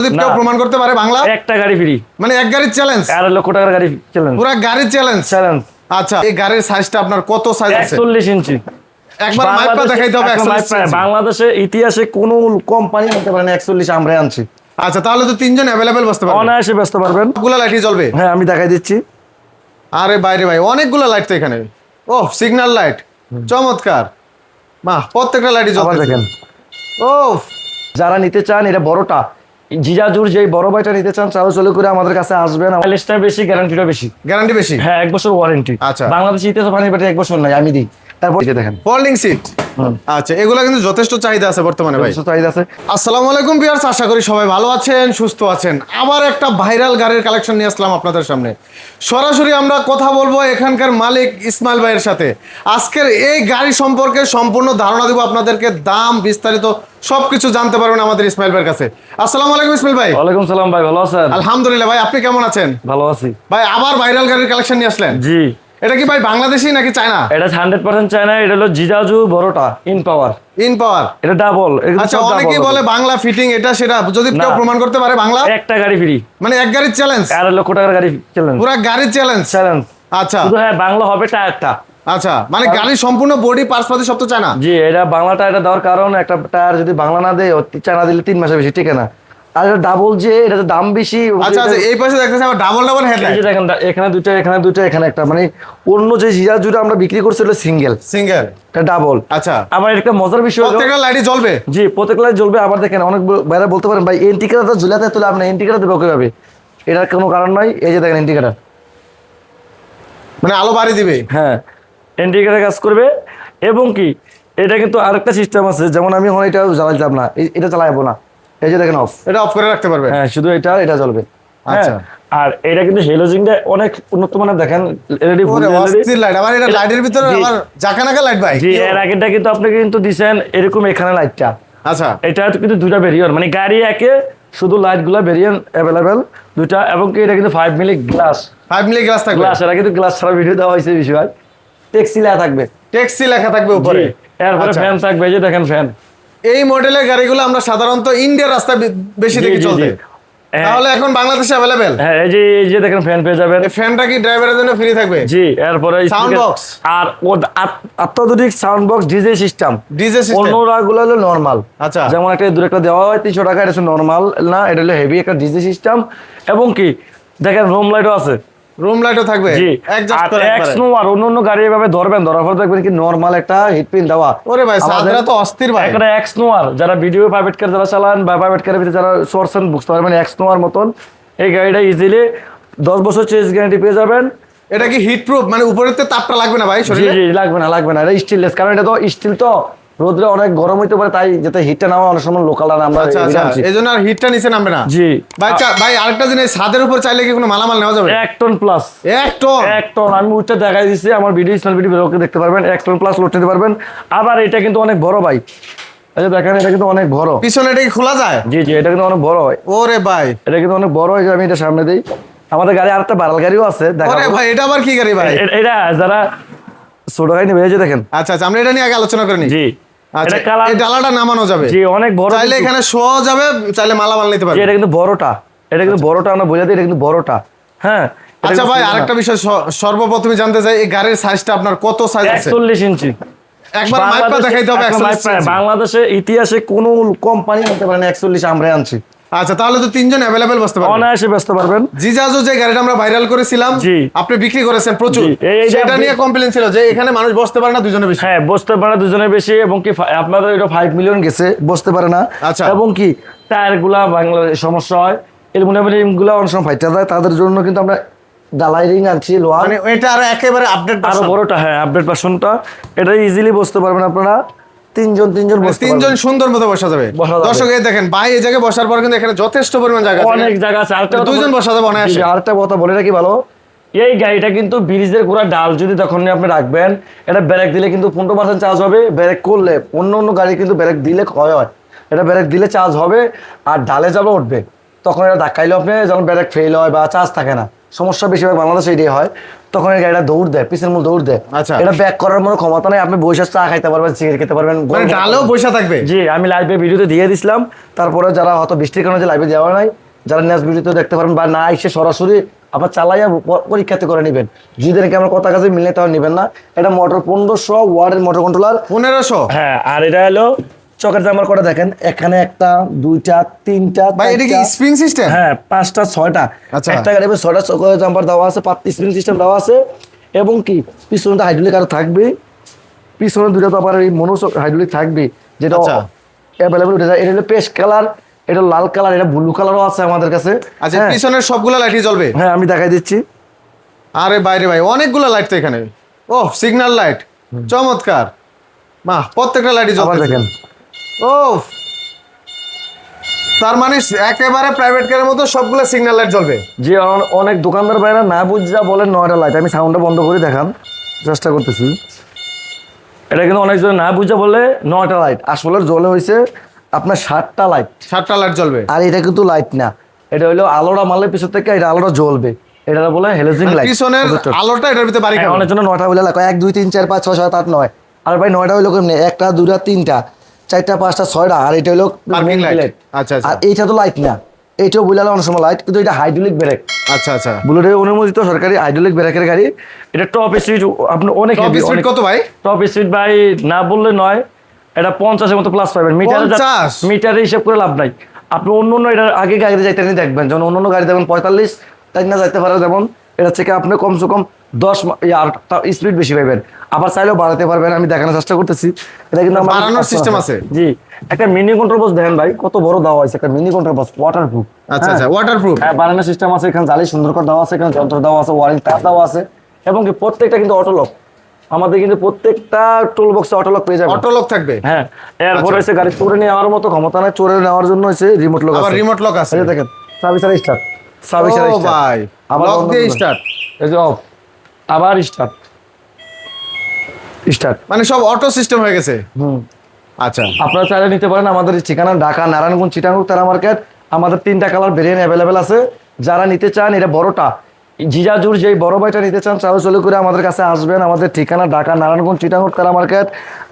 যদি কেউ প্রমাণ করতে পারে বাংলা? একটা গাড়ি ফ্রি। মানে এক গাড়ির চ্যালেঞ্জ আড়াই লক্ষ টাকার গাড়ি চ্যালেঞ্জ পুরা গাড়ির চ্যালেঞ্জ চ্যালেঞ্জ আচ্ছা এই গাড়ির সাইজটা আপনার কত সাইজ আছে? একচল্লিশ ইঞ্চি। একবার মাইপা বাংলাদেশে- দেখাইতে হবে 41 মাইপা- বাংলাদেশে ইতিহাসে কোনো কোম্পানি নিতে পারে না একচল্লিশ আমরা আনছি। আচ্ছা তাহলে তো তিনজন বসতে অনায়াসে ব্যস্ত পারবেন। সবগুলা লাইটই জ্বলবে? হ্যাঁ আমি দেখাই দিচ্ছি। আরে বাইরে ভাই অনেকগুলো লাইট তো এখানে। ও সিগন্যাল লাইট চমৎকার। বাহ প্রত্যেকটা লাইটই জ্বলবে দেখেন। ও যারা নিতে চান এটা বড়টা। জিজাজুর যে বড় ভাইটা নিতে চান চালু চালু করে আমাদের কাছে আসবেন। মাইলেজটা বেশি গ্যারান্টিটা বেশি। গ্যারান্টি বেশি? হ্যাঁ এক বছর ওয়ারেন্টি আচ্ছা। বাংলাদেশে ইতিহাস পানি পাটি এক বছর নাই আমি দিই। তারপর দেখেন। ফোল্ডিং সিট আচ্ছা এগুলো কিন্তু যথেষ্ট চাহিদা আছে বর্তমানে ভাই। চাহিদা আছে। আসসালামু আলাইকুম বিয়ার্স আশা করি সবাই ভালো আছেন সুস্থ আছেন। আবার একটা ভাইরাল গাড়ির কালেকশন নিয়ে আসলাম আপনাদের সামনে। সরাসরি আমরা কথা বলব এখানকার মালিক ইসমাইল ভাইয়ের সাথে। আজকের এই গাড়ি সম্পর্কে সম্পূর্ণ ধারণা দিব আপনাদেরকে দাম বিস্তারিত সবকিছু জানতে পারবেন আমাদের ইসমাইল ভাইয়ের কাছে। আসসালামু আলাইকুম ইসমাইল ভাই। ওয়ালাইকুম সালাম ভাই ভালো আছেন? আলহামদুলিল্লাহ ভাই আপনি কেমন আছেন? ভালো আছি। ভাই আবার ভাইরাল গাড়ির কালেকশন নিয়ে আসলেন? জি। এটা কি ভাই বাংলাদেশি নাকি চায়না? এটা হান্ড্রেড পার্সেন্ট চায়না এটা হলো জিজাজু বড়টা ইন পাওয়ার ইন পাওয়ার এটা ডাবল আচ্ছা অনেকেই বলে বাংলা ফিটিং এটা সেটা যদি কেউ প্রমাণ করতে পারে বাংলা? একটা গাড়ি ফ্রি মানে এক গাড়ির চ্যালেঞ্জ আড়াই লক্ষ টাকার গাড়ি চ্যালেঞ্জ পুরা গাড়ির চ্যালেঞ্জ চ্যালেঞ্জ আচ্ছা। শুধু হ্যাঁ বাংলা হবে টায়ারটা। আচ্ছা মানে গাড়ির সম্পূর্ণ বডি পার্টস পাতি সব তো চায়না? জি এটা বাংলা টায়ারটা দেওয়ার কারণ একটা টায়ার যদি বাংলা না দেয় চায়না দিলে তিন মাসের বেশি টিকে না। আর ডাবল যে এটা দাম বেশি আচ্ছা আচ্ছা এই পাশে দেখতেছি আবার ডাবল ডাবল এই হেডলাইট যে দেখেন এখানে দুটো এখানে দুটো এখানে একটা। মানে অন্য যে জিজাজুটা আমরা বিক্রি করছি হলো সিঙ্গেল সিঙ্গেল এটা ডাবল আচ্ছা। আবার একটা মজার বিষয় প্রত্যেকটা লাইটই জ্বলবে? জি প্রত্যেক লাইট জ্বলবে। আবার দেখেন অনেক বাইরে বলতে পারেন ভাই এন্টিকাটা তো ঝুলাতে তুলে আপনি এন্টিকাটা দেবো কীভাবে? এটার কোনো কারণ নাই। এই যে দেখেন এন্টিকাটা মানে আলো বাড়ি দিবে? হ্যাঁ। এন্টিকাটা কাজ করবে। এবং কি এটা কিন্তু আরেকটা সিস্টেম আছে। যেমন আমি হয় এটা জ্বালাইতাম না। এই- এটা চালাইবো না। এই যে দেখেন অফ এটা অফ করে রাখতে পারবে। হ্যাঁ শুধু এটা এটা জ্বলবে। আচ্ছা। আচ্ছা। আর এটা কিন্তু হেলোজিংটা অনেক উন্নত মানের দেখেন এলইডি ফুল এলইডি লাইট আবার এটা এটা- লাইটের ভিতরে আবার জাকানাকা লাইট ভাই। জি এর আগেরটা কিন্তু আপনি কিন্তু দিছেন এরকম এখানে লাইটটা আচ্ছা। এটা কিন্তু দুইটা মানে গাড়ি একে শুধু লাইটগুলা ভেরিয়ন অ্যাভেলেবেল দুইটা এবং কি এটা কিন্তু five milli glass 5 milli glass থাকবে। গ্লাস এরা কিন্তু গ্লাস ছাড়া ভিডিও দেওয়া হয়েছে বিষয়। টেক্সি লেখা থাকবে। ট্যাক্সি লেখা থাকবে উপরে। এরপরে আচ্ছা। ফ্যান থাকবে যে দেখেন ফ্যান এই মডেলের গাড়িগুলো আমরা সাধারণত ইন্ডিয়ার রাস্তায় বেশি দেখি চলতে। হ্যাঁ। তাহলে এখন বাংলাদেশে অ্যাভেলেবেল হ্যাঁ এই যে এই যে দেখেন ফ্যান পেয়ে যাবেন। এই ফ্যানটা কি ড্রাইভারের জন্য ফ্রি থাকবে? জি এরপরে speaker- box। আর অত্যাধুনিক sound box DJ system DJ system অন্যরা গুলো হলো নর্মাল আচ্ছা। যেমন একটা দূরে একটা দেওয়া হয় তিনশো টাকা এটা নর্মাল না এটা হলো হেভি একটা ডিজে সিস্টেম এবং কি দেখেন রুম লাইটও আছে। রুম লাইটও থাকবে। জি। আর করে এক্স। নো আর অন্য অন্য গাড়ি এভাবে ধরবেন ধরার পর দেখবেন কি নর্মাল একটা হিট পিন দেওয়া। ওরে ভাই সাদরা তো অস্থির ভাই। একটা এক্স নোয়ার যারা ভিডিও প্রাইভেট কার যারা চালান বা প্রাইভেট কারের ভিতরে যারা সোর্সেন বুঝতে পারবেন এক্স নোয়ার মতন এই গাড়িটা ইজিলি দশ বছর চেঞ্জ গ্যারান্টি পেয়ে যাবেন। এটা কি হিট প্রুফ মানে উপরের তে তাপটা লাগবে না ভাই শরীরে? জি জি লাগবে না লাগবে না। এটা স্টিললেস কারণ এটা তো স্টিল তো। রোদ্রে অনেক গরম হইতে পারে তাই যাতে হিটটা না হয় অনেক সময় লোকাল আমরা আচ্ছা আচ্ছা। এই জন্য আর হিটটা নিচে নামবে না? জি। ভাই ভাই আরেকটা জিনিস ছাদের উপর চাইলে কি কোনো মালামাল নেওয়া যাবে? এক টন প্লাস এক টন এক টন আমি উঠতে দেখাই দিচ্ছি আমার ভিডিও স্নাল ভিডিও ব্লগে দেখতে পারবেন। এক টন প্লাস লোড নিতে পারবেন। আবার এটা কিন্তু অনেক বড় বাইক এই যে দেখেন এটা কিন্তু অনেক বড়। পিছনে এটা কি খোলা যায়? জি জি এটা কিন্তু অনেক বড় হয়। ওরে ভাই। এটা কিন্তু অনেক বড় হয় আমি এটা সামনে দিই। আমাদের গাড়ি আরেকটা বারাল গাড়িও আছে ওরে ভাই এটা আবার কি গাড়ি ভাই? এটা যারা ছোট গাড়ি নেবে এই যে দেখেন। আচ্ছা আচ্ছা আমরা এটা নিয়ে আগে আলোচনা করে নিই। জি। আচ্ছা এই ডালাটা নামানো যাবে। জি অনেক বড় চাইলে এখানে শো যাবে চাইলে মালামাল নিতে পারবে। এটা কিন্তু বড়টা। এটা কিন্তু বড়টা আমরা বোঝা দিই এটা কিন্তু বড়টা। হ্যাঁ আচ্ছা ভাই আরেকটা বিষয় সর্বপ্রথমে জানতে চাই এই গাড়ির সাইজটা আপনার কত সাইজ আছে? একচল্লিশ ইঞ্চি। একবার মাইপা দেখাইতে হবে এখন 41 ইঞ্চি। বাংলাদেশে ইতিহাসে কোন কোম্পানি হতে পারে না একচল্লিশ আমরা আনছি। আচ্ছা তাহলে তো তিনজন অ্যাভেলেবেল বসতে পারবেন। অনায়াসে বসতে পারবেন। জিজাজু যে গাড়িটা আমরা ভাইরাল করেছিলাম জি। আপনি বিক্রি করেছেন প্রচুর। সেটা নিয়ে কমপ্লেন ছিল যে এখানে মানুষ বসতে পারে না দুজনে বেশি। হ্যাঁ বসতে পারে না দুজনের বেশি এবং কি আপনাদের এটা ফাইভ মিলিয়ন গেছে বসতে পারে না। আচ্ছা। এবং কি টায়ারগুলা বাংলাদেশ সমস্যা হয়। এলুমিনিয়ামগুলা অনেক সময় ফাইটা যায় তাদের জন্য কিন্তু আমরা ডালাই রিং আনছি লোহা। মানে এটা আরও একেবারে আপডেট আরও বড়টা হ্যাঁ আপডেট ভার্সনটা এটা ইজিলি বসতে পারবেন আপনারা। তিনজন তিনজন মানে তিনজন সুন্দর মতো বসা যাবে। দর্শক এই দেখেন ভাই এই জায়গায় বসার পর কিন্তু এখানে যথেষ্ট পরিমাণ জায়গা আছে। অনেক জায়গা আছে। আরেকটা দুইজন বসা যাবে জি, আরেকটা কথা বলে রাখি ভালো? এই গাড়িটা কিন্তু ব্রিজের গোড়া ডাল যদি তখন আপনি রাখবেন এটা ব্রেক দিলে কিন্তু পনেরো পার্সেন্ট চার্জ হবে। ব্রেক করলে অন্য অন্য গাড়ি কিন্তু ব্রেক দিলে ক্ষয় হয়। এটা ব্রেক দিলে চার্জ হবে আর ডালে যাবে উঠবে তখন এটা ধাক্কাইলে আপনি যখন ব্রেক ফেল হয় বা চার্জ থাকে না। সমস্যা বেশিরভাগ বাংলাদেশে এটাই হয়। তখন এই গাড়িটা দৌড় দেয় পিছনের মূল দৌড় দেয়। আচ্ছা। এটা ব্যাক করার মতো ক্ষমতা নেই আপনি বসে চা খাইতে পারবেন সিগারেট খেতে পারবেন মানে ডালেও পয়সা থাকবে? জি আমি লাইভে ভিডিওতে দিয়ে দিছিলাম। তারপরে যারা হয়তো বৃষ্টির কারণে যে লাইভে দেওয়া নাই যারা নেক্সট ভিডিওতে দেখতে পারবেন বা না এসে সরাসরি আপনার চালাইয়া পরীক্ষাতে করে নেবেন। যদি নাকি আমার কথা কাছে মিললে তাহলে নেবেন না। এটা মোটর পনেরোশো ওয়ার্ডের মোটর কন্ট্রোলার পনেরোশো? হ্যাঁ আর এটা হলো চকের জামার কটা দেখেন? এখানে একটা দুইটা তিনটা ভাই এটা কি স্প্রিং সিস্টেম হ্যাঁ পাঁচটা ছয়টা। আচ্ছা। একটা গাড়ি ছয়টা চকের জাম্পার দেওয়া আছে পাঁচ স্প্রিং সিস্টেম দেওয়া আছে। এবং কি? পিছনে তো হাইড্রোলিক আর থাকবে। পিছনে দুটো তো আবার এই মনো হাইড্রোলিক থাকবে যেটা। অ্যাভেলেবল উঠে যায় এটা হলো পেস্ট কালার এটা লাল কালার এটা ব্লু কালারও আছে আমাদের কাছে। আচ্ছা হ্যাঁ। পিছনের সবগুলো লাইটই জ্বলবে? হ্যাঁ আমি দেখাই দিচ্ছি। আরে বাইরে ভাই অনেকগুলো লাইট তো এখানে। ও সিগন্যাল লাইট চমৎকার। বাহ প্রত্যেকটা লাইটই জ্বলবে দেখেন। ও তার মানে একেবারে প্রাইভেট কারের মতো সবগুলো সিগন্যাল লাইট জ্বলবে। যে অনেক দোকানদার ভাইরা না বুঝা বলেন নয়টা লাইট আমি সাউন্ডটা বন্ধ করে দেখান চেষ্টা করতেছি। এটা কিন্তু অনেকজন না বুঝা বলে নয়টা লাইট আসলে জ্বলে হয়েছে আপনার সাতটা লাইট সাতটা লাইট জ্বলবে। আর এটা কিন্তু লাইট না। এটা হলো আলোটা মারলে পিছন থেকে এটা আলোটা জ্বলবে। এটা বলে হেলেজিং লাইট পিছনের আলোটা এটার ভিতরে বাড়ি খাবে। অনেক জন্য নয়টা বলে লাগবে এক দুই তিন চার পাঁচ ছয় সাত আট নয়। আর ভাই নয়টা হইল কেমনি? একটা দুটা তিনটা। চারটা পাঁচটা ছয়টা আর এটা হলো। আচ্ছা, আচ্ছা। আর এইটা তো লাইট না। এইটাও বলে অনেক সময় লাইট কিন্তু এটা হাইড্রোলিক ব্রেক আচ্ছা আচ্ছা। বুলেটের অনুমোদিত সরকারি হাইড্রোলিক ব্রেকের গাড়ি। এটা টপ স্পিড আপনি অনেক টপ স্পিড কত ভাই? টপ স্পিড ভাই না বললে নয় এটা পঞ্চাশের মতো প্লাস পাবেন। মিটারে 50? মিটারে হিসাব করে লাভ নাই। আপনি অন্য অন্য এটা আগে গাড়িতে যাইতে দেখবেন। যখন অন্য অন্য গাড়ি দেখবেন পঁয়তাল্লিশ তাই না যাইতে পারে যেমন। এটা থেকে আপনি কমসে কম দশ স্পিড বেশি পাবেন আবার চাইলেও বাড়াতে পারবেন আমি দেখানোর চেষ্টা করতেছি। এটা কিন্তু বাড়ানোর option system আছে? জি একটা মিনি কন্ট্রোল বক্স দেখেন ভাই কত বড় দেওয়া হয়েছে একটা mini control box waterproof আচ্ছা আচ্ছা ওয়াটারপ্রুফ হ্যাঁ বানানোর সিস্টেম আছে এখানে জালি সুন্দর করে দেওয়া আছে এখানে যন্ত্র দেওয়া আছে ওয়ারিং তার দেওয়া আছে এবং কি প্রত্যেকটা কিন্তু অটো লক আমাদের কিন্তু প্রত্যেকটা টুল বক্সে অটো লক পেয়ে যাবে অটো লক থাকবে। হ্যাঁ এরপর আচ্ছা। হচ্ছে গাড়ি চোরে নেওয়ার মতো ক্ষমতা নাই চোরে নেওয়ার জন্য হচ্ছে রিমোট লক আছে। রিমোট লক আছে। দেখেন সাবি ছাড়া স্টার্ট ভাই আবার লক বন্ধ দিয়ে স্টার্ট এই যে অফ আবার স্টার্ট স্টার্ট মানে সব অটো সিস্টেম হয়ে গেছে? হুম। আচ্ছা। আপনারা চাইলে নিতে পারেন আমাদের ঠিকানা ঢাকা নারায়ণগঞ্জ চিটাঙ্গুর তারা মার্কেট। আমাদের তিনটা কালার ভেরিয়েন্ট অ্যাভেলেবেল আছে। যারা নিতে চান এটা বড়টা। জিজাজুর যেই বড় ভাইটা নিতে চান চালু চালু করে আমাদের কাছে আসবেন। আমাদের ঠিকানা ঢাকা নারায়ণগঞ্জ চিটাঙ্গুর তারা মার্কেট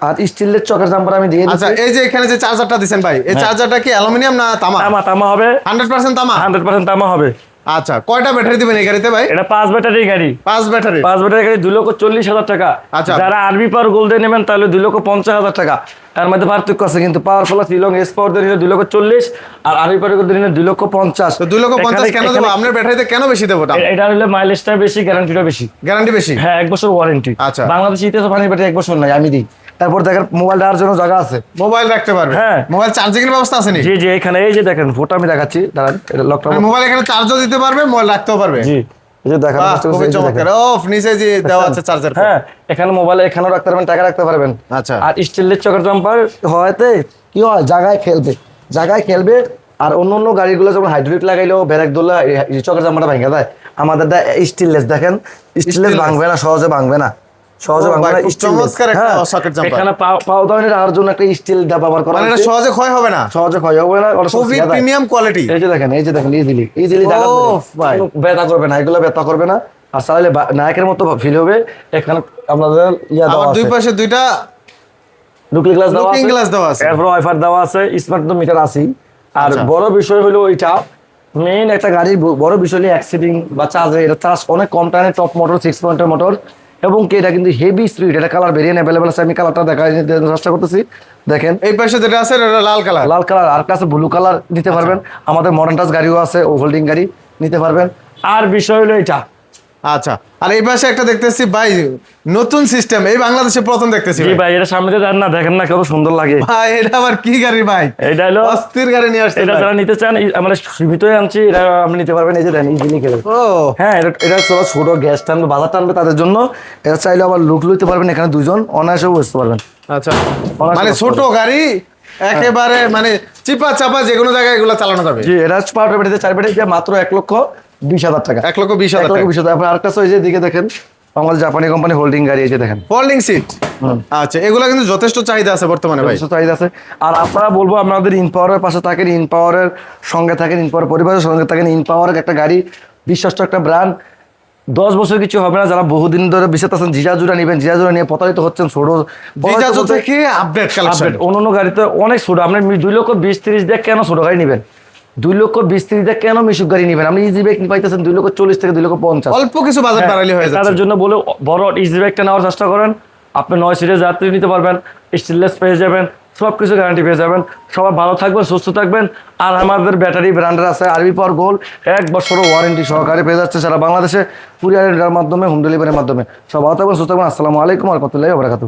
আর স্টিলের চকের জাম্পার আমি দিয়ে আচ্ছা এই যে এখানে যে চার্জারটা দিছেন ভাই এই চার্জারটা কি অ্যালুমিনিয়াম না তামা? তামা তামা হবে। হান্ড্রেড পার্সেন্ট তামা? হান্ড্রেড পার্সেন্ট তামা হবে। আচ্ছা কয়টা ব্যাটারি দিবেন এই গাড়িতে ভাই? এটা পাঁচ ব্যাটারি গাড়ি। পাঁচ ব্যাটারি পাঁচ ব্যাটারি গাড়ি দুই লক্ষ চল্লিশ হাজার টাকা। আচ্ছা। যারা আরবি পাওয়ার গোল্ডে নেবেন তাহলে দুই লক্ষ পঞ্চাশ হাজার টাকা। তার মধ্যে পার্থক্য আছে কিন্তু পাওয়ার প্লাস ইলং এস পাওয়ার দিয়ে নিলে দুই লক্ষ চল্লিশ আর আরবি পাওয়ার গোল্ডে নিলে দুই লক্ষ পঞ্চাশ। দুই লক্ষ পঞ্চাশ কেন দেবো? আপনার ব্যাটারিতে কেন বেশি দেবো এটা হলে মাইলেজটা বেশি গ্যারান্টিটা বেশি। গ্যারান্টি বেশি? হ্যাঁ এক বছর ওয়ারেন্টি আচ্ছা। বাংলাদেশ ইতিহাসে পানির ব্যাটারি এক বছর নাই আমি দিই। তারপর দেখেন মোবাইল দেওয়ার জন্য জায়গা আছে। মোবাইল রাখতে পারবে। হ্যাঁ। মোবাইল চার্জিং এর ব্যবস্থা আছে নি জি জি এখানে এই যে দেখেন ফোটো আমি দেখাচ্ছি দাঁড়ান এটা লকটা মানে মোবাইল এখানে চার্জও দিতে পারবে মোবাইল রাখতেও পারবে। জি এই যে দেখান খুবই চমৎকার। ওফ নিচে যে দেওয়া আছে চার্জার হ্যাঁ এখানে মোবাইলে এখানেও রাখতে পারবেন টাকা রাখতে পারবেন। আচ্ছা। আর স্টিলের চকের জাম্পার হয়তে কি হয়? জায়গায় খেলবে। জায়গায় খেলবে আর অন্য অন্য গাড়িগুলো যেমন হাইড্রোলিক লাগাইলেও ব্রেক দোলা চকের জাম্পারটা ভেঙে দেয়। আমাদের স্টিললেস দেখেন? স্টিললেস ভাঙবে না সহজে ভাঙবে না। সহজে। চমৎকার একটা হ্যাঁ, socket jumper। এখানে পাও- আর জন্য একটা স্টিল ব্যবহার করা মানে এটা সহজে ক্ষয় হবে না? সহজে ক্ষয় হবে না খুবই প্রিমিয়াম কোয়ালিটি এই যে দেখেন এই যে দেখেন ইজিলি ইজিলি ব্যথা করবে না এগুলো ব্যথা করবে না। আর নায়কের মতো ফিল হবে। এখানে আমাদের ইয়া দেওয়া দুই পাশে দুইটা লুকিং গ্লাস দেওয়া Looking আছে। glass দেওয়া আছে। এরপর ওয়াইফার দেওয়া আছে স্মার্ট মিটার আছে আর আচ্ছা। বড় বিষয় হলো ওইটা মেইন একটা গাড়ির বড় বিষয় হলো অ্যাক্সিডিং বা চার্জ এটা চার্জ অনেক কম টানে টপ মোটর সিক্স পয়েন্টের মোটর এবং কি এটা কিন্তু হেভি স্পিড এটা কালার ভেরিয়েন্ট অ্যাভেলেবল আছে আমি কালারটা দেখাই চেষ্টা করতেছি। দেখেন। এই পাশে যেটা আছে এটা লাল কালার লাল কালার আর কাছে ব্লু কালার নিতে পারবেন। আমাদের মডার্ন টাচ গাড়িও আছে ও হোল্ডিং গাড়ি নিতে পারবেন। আর বিষয় হলো এটা আচ্ছা আর এই পাশে একটা দেখতেছি ভাই নতুন সিস্টেম এই বাংলাদেশে প্রথম দেখতেছি জি ভাই। এটা সামনে না দেখেন না কত সুন্দর লাগে। ভাই এটা আবার কি গাড়ি ভাই? এটা হলো অস্থির গাড়ি নিয়ে আসছে এটা যারা নিতে চান আমরা সীমিতই আনছি এটা আপনি নিতে পারবেন এই যে দেন ইজিলি খেলে ও। হ্যাঁ এটা এটা ছোট ছোট গ্যাস টানবে বাজার টানবে তাদের জন্য। এটা চাইলে আবার লুক লইতে পারবেন এখানে দুজন অনায়াসেও বসতে পারবেন। আচ্ছা মানে ছোট গাড়ি একেবারে মানে চিপা চাপা যে কোনো জায়গায় এগুলো চালানো যাবে। জি এটা পাউডার বেটিতে চার মাত্র এক লক্ষ বিশ হাজার টাকা। এক লক্ষ বিশ হাজার টাকা। বিশ হাজার। আপনার আরেকটা যে দিকে দেখেন আমাদের জাপানি কোম্পানি হোল্ডিং গাড়ি যে দেখেন। ফোল্ডিং সিট আচ্ছা এগুলো কিন্তু যথেষ্ট চাহিদা আছে বর্তমানে ভাই। যথেষ্ট চাহিদা আছে। আর আপনারা বলব আপনাদের ইন পাওয়ারের পাশে থাকেন ইন পাওয়ারের সঙ্গে থাকেন ইন পাওয়ার পরিবারের সঙ্গে থাকেন ইন পাওয়ারের একটা গাড়ি বিশ্বাসটা একটা ব্র্যান্ড দশ বছর কিছু হবে না যারা বহুদিন ধরে বিশ্বাস আছেন জিজাজুরা নেবেন জিজাজুরা নিয়ে প্রতারিত হচ্ছেন ছোট জিজাজু থেকে আপডেট আপডেট অন্য অন্য গাড়িতে অনেক ছোট আপনি দুই লক্ষ বিশ তিরিশ দেখ কেন ছোট গাড়ি নেবেন? দুই লক্ষ বিশ তিরিশ দেখ কেন মিশুক গাড়ি নেবেন? আপনি ইজি বাইক পাইতেছেন দুই লক্ষ চল্লিশ থেকে দুই লক্ষ পঞ্চাশ। অল্প কিছু বাজার হ্যাঁ, বাড়াইলে হয়ে তাদের জন্য বলে বড় ইজি বাইকটা নেওয়ার চেষ্টা করেন। আপনি নয় সিটের যাত্রী নিতে পারবেন স্টেনলেস পেয়ে যাবেন সব কিছু গ্যারান্টি পেয়ে যাবেন। সবাই ভালো থাকবেন সুস্থ থাকবেন। আর আমাদের ব্যাটারি ব্র্যান্ডের আছে আরবি পাওয়ার গোল্ড এক বছরও ওয়ারেন্টি সহকারে পেয়ে যাচ্ছে সারা বাংলাদেশে। কুরিয়ারের মাধ্যমে হোম ডেলিভারির মাধ্যমে। সব ভালো থাকবেন সুস্থ থাকবেন। আসসালামু আলাইকুম আর কত বারাকাতু